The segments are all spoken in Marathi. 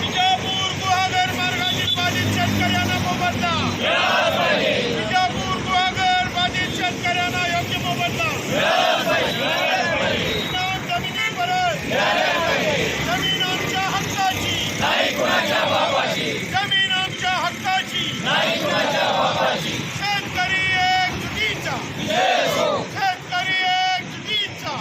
विजापूर गुहागर मार्गातील बाधित शेतकऱ्यांना मोबदला. विजापूर गुहागर बाधित शेतकऱ्यांना योग्य मोबदला. जमिनी परत. जमीन आमच्या हक्काची. जमीन आमच्या हक्काची. शेतकरी एक चुकीचा. शेतकरी एक चुकीचा.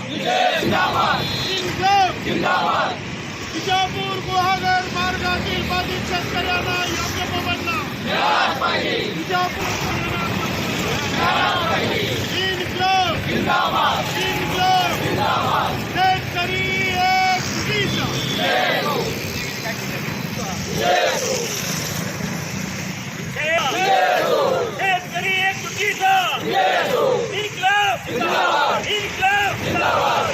जिंदाबाद. विजापूर गुहागर मार्गातील बाधित शेतकऱ्यांना योग्य मोबदला विजापूर इन्क्लोब इन्क्लोब शेतकरी एक चुकीचा शेतकरी एक चुकीचा इन्कलाब इन्कलाब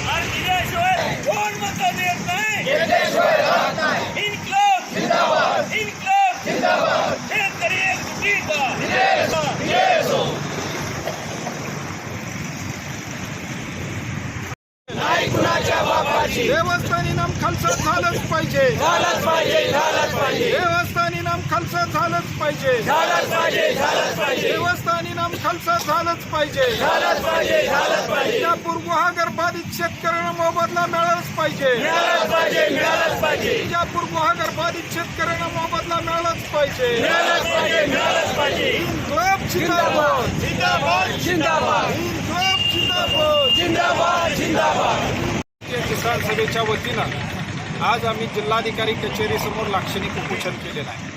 आणि दिल्याशिवाय कोण मत देत नाही इन्कलाब इन्कलाब शेतकरी एक चुकीचा देवस्थानी नाम खालसा झालंच पाहिजे. झालंच पाहिजे झालंच पाहिजे. देवस्थानी नाम खालसा झालंच पाहिजे. झालंच पाहिजे झालंच पाहिजे. देवस्थानी नाम खालसा झालंच पाहिजे. झालंच पाहिजे झालंच पाहिजे. विजापूर गुहागर बाधित शेतकऱ्यांना मोबदला मिळालाच पाहिजे. मिळालंच पाहिजे मिळालंच पाहिजे. विजापूर गुहागर बाधित शेतकऱ्यांना मोबदला मिळालाच पाहिजे. मिळालंच पाहिजे मिळालंच पाहिजे. इन्क्लाब जिंदाबाद. जिंदाबाद जिंदाबाद. इन्क्लाब जिंदाबाद. जिंदाबाद जिंदाबाद. किसान सभेच्या वतीनं आज आम्ही जिल्हाधिकारी कचेरीसमोर लाक्षणिक उपोषण केलेलं आहे.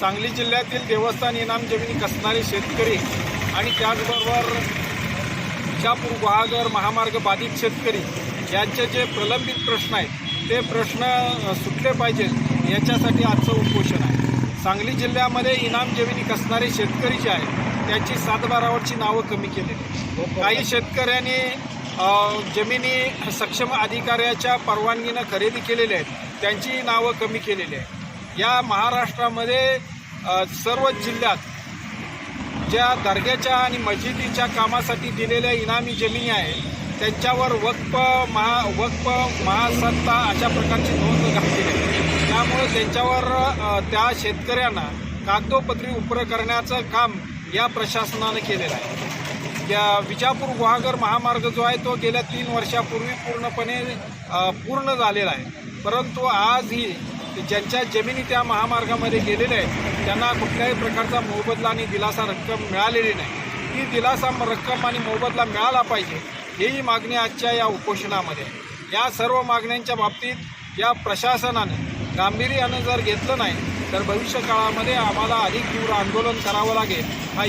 सांगली जिल्ह्यातील देवस्थान इनाम जमिनी कसणारे शेतकरी आणि त्याचबरोबर इच्छापूर गुहागर महामार्ग बाधित शेतकरी यांचे जे प्रलंबित प्रश्न आहेत ते प्रश्न सुटले पाहिजेत याच्यासाठी आजचं उपोषण आहे. सांगली जिल्ह्यामध्ये इनाम जमिनी कसणारे शेतकरी जे आहेत त्यांची सातबारावरची नावं कमी केलेली काही शेतकऱ्यांनी जमिनी सक्षम अधिकाऱ्याच्या परवानगीनं खरेदी केलेल्या आहेत. त्यांची नावं कमी केलेली आहेत. या महाराष्ट्रामध्ये सर्व जिल्ह्यात ज्या दर्ग्याच्या आणि मस्जिदीच्या कामासाठी दिलेल्या इनामी जमिनी आहेत त्यांच्यावर वक्फ महा वक्फ महासत्ता अशा प्रकारची नोंद घातली आहे. त्यामुळे त्यांच्यावर त्या शेतकऱ्यांना कागदोपत्री उपर करण्याचं काम या प्रशासनानं केलेलं आहे. या विजापूर गुहागर महामार्ग जो आहे तो गेल्या तीन वर्षापूर्वी पूर्णपणे पूर्ण झालेला आहे. परंतु आजही ज्यांच्या जमिनी त्या महामार्गामध्ये गेलेल्या आहेत त्यांना कुठल्याही प्रकारचा मोबदला आणि दिलासा रक्कम मिळालेली नाही. ती दिलासा रक्कम आणि मोबदला मिळाला पाहिजे हेही मागणी आजच्या या उपोषणामध्ये या सर्व मागण्यांच्या बाबतीत या प्रशासनानं गांभीर्यानं जर घेतलं नाही तर भविष्य काळामध्ये आम्हाला अधिक तीव्र आंदोलन करावं लागेल. हा